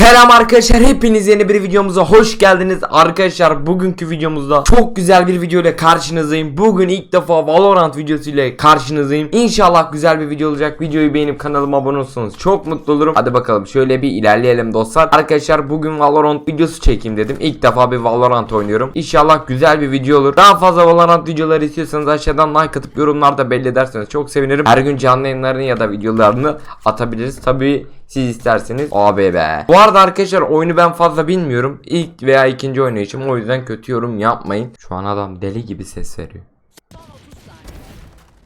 Selam arkadaşlar hepiniz yeni bir videomuza hoş geldiniz. Arkadaşlar bugünkü videomuzda çok güzel bir video ile karşınızdayım. Bugün ilk defa Valorant videosu ile karşınızdayım. İnşallah güzel bir video olacak. Videoyu beğenip kanalıma abone olursanız çok mutlu olurum. Hadi bakalım şöyle bir ilerleyelim dostlar. Arkadaşlar bugün Valorant videosu çekeyim dedim. İlk defa bir Valorant oynuyorum. İnşallah güzel bir video olur. Daha fazla Valorant videoları istiyorsanız aşağıdan like atıp yorumlarda belli ederseniz çok sevinirim. Her gün canlı yayınlarını ya da videolarını atabiliriz. Tabi siz isterseniz abi be. Bu arada arkadaşlar oyunu ben fazla bilmiyorum. İlk veya ikinci oynayışım o yüzden kötü yorum yapmayın. Şu an adam deli gibi ses veriyor.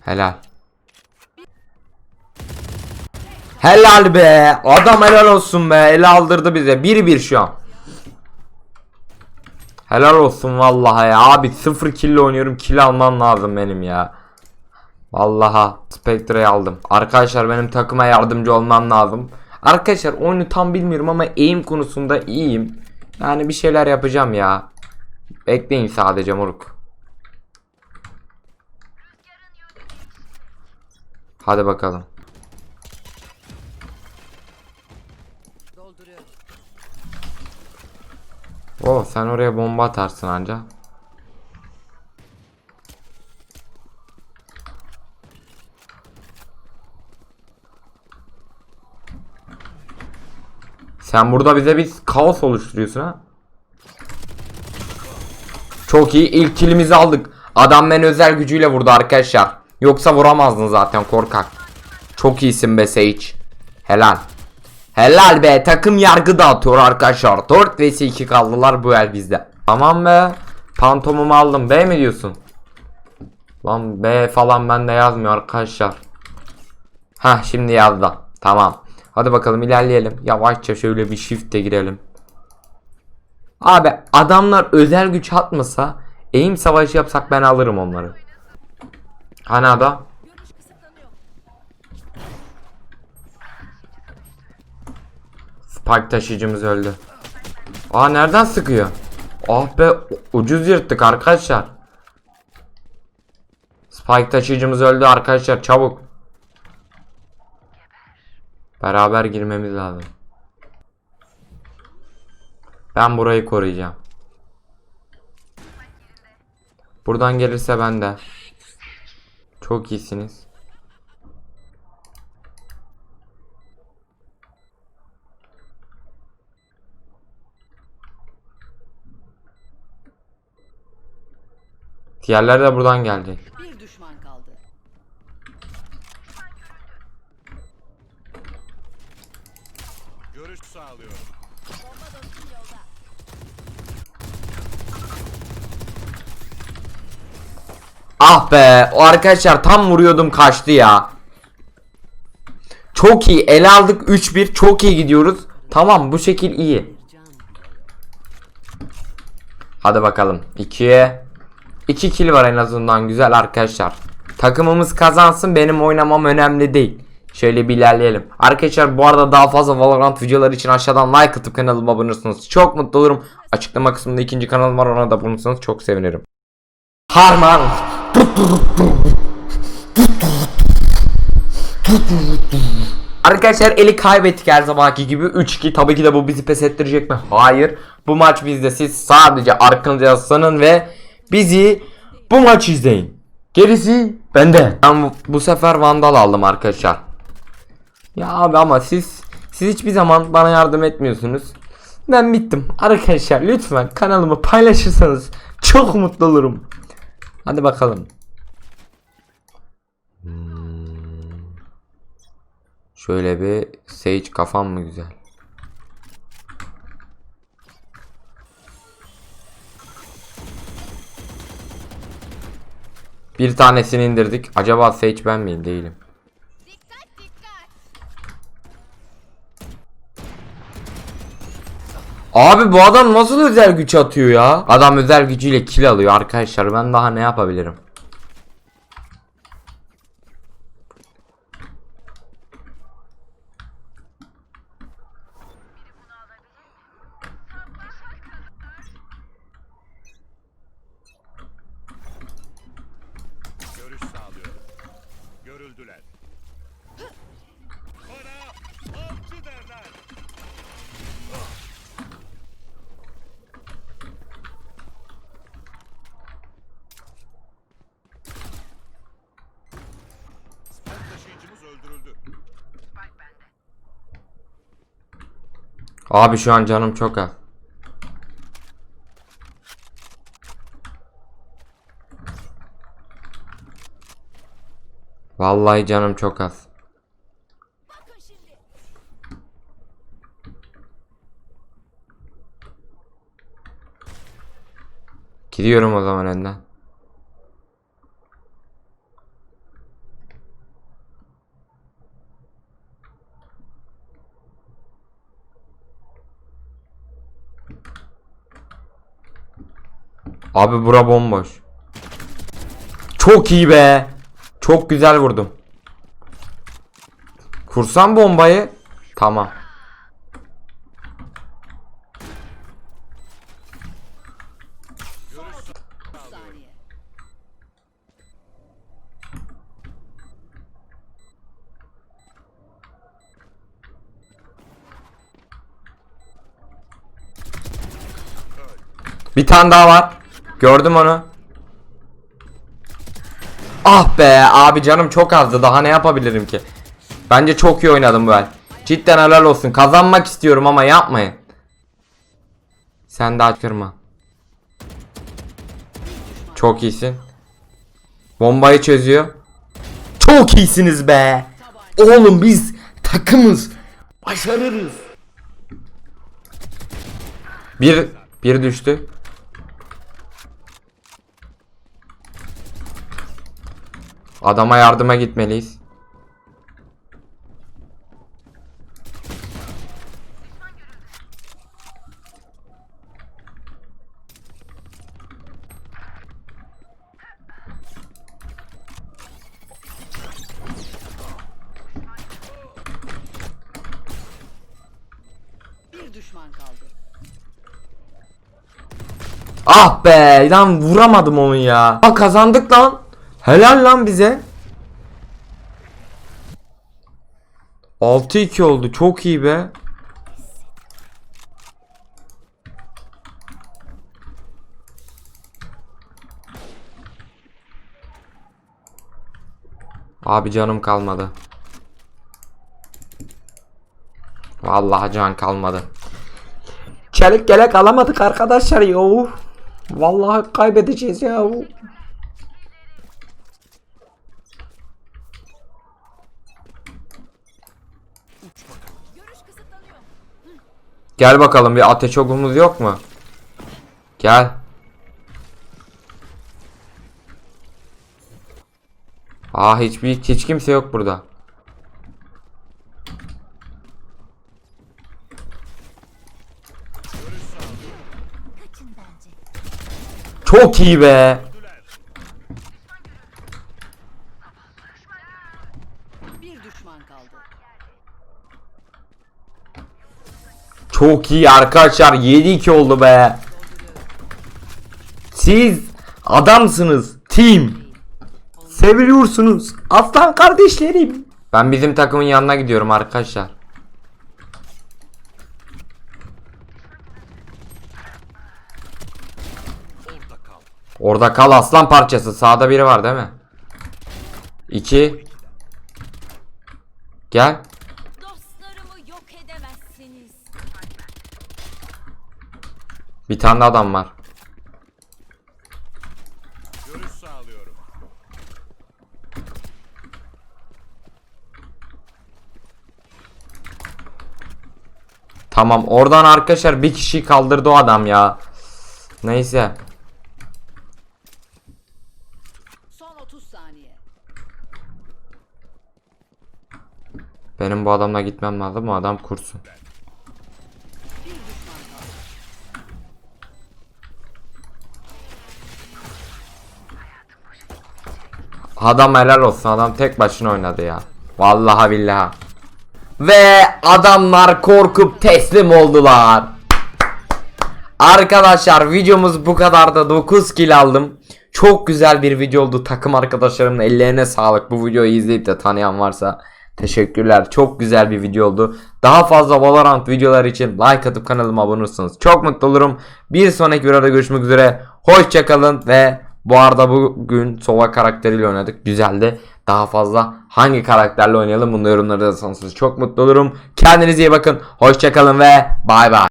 Helal. Helal be. Adam helal olsun be. Ele aldırdı bize. 1-1 şu an. Helal olsun vallahi ya. Abi 0 kill oynuyorum. Kill almam lazım benim ya. Vallaha Spectre'yi aldım. Arkadaşlar benim takıma yardımcı olmam lazım. Arkadaşlar oyunu tam bilmiyorum ama aim konusunda iyiyim. Yani bir şeyler yapacağım ya. Bekleyin sadece moruk. Hadi bakalım. Oo sen oraya bomba atarsın anca. Sen burada bize bir kaos oluşturuyorsun ha. Çok iyi. İlk kilimizi aldık. Adam beni özel gücüyle vurdu arkadaşlar. Yoksa vuramazdın zaten korkak. Çok iyisin be Sage. Helal. Helal be takım yargı dağıtıyor arkadaşlar. 4 vs 2 kaldılar bu el bizde. Tamam be. Pantomumu aldım. B mi diyorsun? Lan B falan bende yazmıyor arkadaşlar. Ha şimdi yazdı. Tamam. Hadi bakalım ilerleyelim. Yavaşça şöyle bir shift'e girelim. Abi adamlar özel güç atmasa eğim savaşı yapsak ben alırım onları. Adam? Spike taşıyıcımız öldü. Aa nereden sıkıyor? Ah be ucuz yırttık arkadaşlar. Spike taşıyıcımız öldü arkadaşlar çabuk. Beraber girmemiz lazım. Ben burayı koruyacağım. Buradan gelirse ben de. Çok iyisiniz. Diğerleri de buradan gelecek. Bir düşman kaldı. Görüş sağlıyorum. Ah be o arkadaşlar tam vuruyordum kaçtı ya. Çok iyi ele aldık 3-1 çok iyi gidiyoruz. Tamam bu şekil iyi. Hadi bakalım 2'ye 2 kill var en azından güzel arkadaşlar. Takımımız kazansın benim oynamam önemli değil. Şöyle bir ilerleyelim. Arkadaşlar bu arada daha fazla Valorant videoları için aşağıdan like atıp kanalıma abone olursanız çok mutlu olurum. Açıklama kısmında ikinci kanalım var ona da abone olursanız çok sevinirim. Harman. Arkadaşlar eli kaybettik her zamanki gibi 3-2 tabii ki de bu bizi pes ettirecek mi? Hayır. Bu maç bizde siz sadece arkanıza yaslanın ve bizi bu maç izleyin. Gerisi bende. Ben bu, bu sefer Vandal aldım arkadaşlar. Ya abi ama siz siz hiçbir zaman bana yardım etmiyorsunuz. Ben bittim. Arkadaşlar lütfen kanalımı paylaşırsanız çok mutlu olurum. Hadi bakalım. Hmm. Şöyle bir Sage kafam mı güzel? Bir tanesini indirdik. Acaba Sage ben miyim? Değilim. Abi bu adam nasıl özel güç atıyor ya? Adam özel gücüyle kill alıyor arkadaşlar. Ben daha ne yapabilirim? Görüş sağlıyorum. Görüldüler. Abi şu an canım çok az. Vallahi canım çok az. Gidiyorum o zaman önden. Abi bura bomboş. Çok iyi be. Çok güzel vurdum. Kursam bombayı. Tamam. Bir tane daha var. Gördüm onu. Ah be abi canım çok azdı. Daha ne yapabilirim ki? Bence çok iyi oynadım bu el. Cidden helal olsun. Kazanmak istiyorum ama yapmayın. Sen daha kırma. Çok iyisin. Bombayı çözüyor. Çok iyisiniz be. Oğlum biz takımız. Başarırız. Bir bir düştü. Adama yardıma gitmeliyiz. Bir düşman kaldı. Ah be lan vuramadım onu ya. Aa kazandık lan. Helal lan bize. 6-2 oldu. Çok iyi be. Abi canım kalmadı. Vallahi can kalmadı. Çelik gelek alamadık arkadaşlar ya. Vallahi kaybedeceğiz ya. Gel bakalım bir ateş okumuz yok mu? Gel. Aa hiçbir hiç kimse yok burada. Çok iyi be. Bir düşman kaldı. Çok iyi arkadaşlar 7-2 oldu be. Siz adamsınız. Team. Seviliyorsunuz. Aslan kardeşlerim. Ben bizim takımın yanına gidiyorum arkadaşlar. Orada kal aslan parçası. Sağda biri var değil mi? 2 Gel. Bir tane adam var. Görüş sağlıyorum. Tamam oradan arkadaşlar bir kişi kaldırdı o adam ya. Neyse. Son 30 saniye. Benim bu adamla gitmem lazım. Bu adam kursun. Adam helal olsun. Adam tek başına oynadı ya. Vallahi billahi. Ve adamlar korkup teslim oldular. Arkadaşlar videomuz bu kadar da 9 kill aldım. Çok güzel bir video oldu. Takım arkadaşlarımın ellerine sağlık. Bu videoyu izleyip de tanıyan varsa teşekkürler. Çok güzel bir video oldu. Daha fazla Valorant videoları için like atıp kanalıma abone olursanız çok mutlu olurum. Bir sonraki videoda görüşmek üzere. Hoşçakalın ve bu arada bugün Sova karakteriyle oynadık. Güzeldi. daha fazla hangi karakterle oynayalım bunu yorumlarda yazarsanız çok mutlu olurum. Kendinize iyi bakın. Hoşçakalın ve bay bay.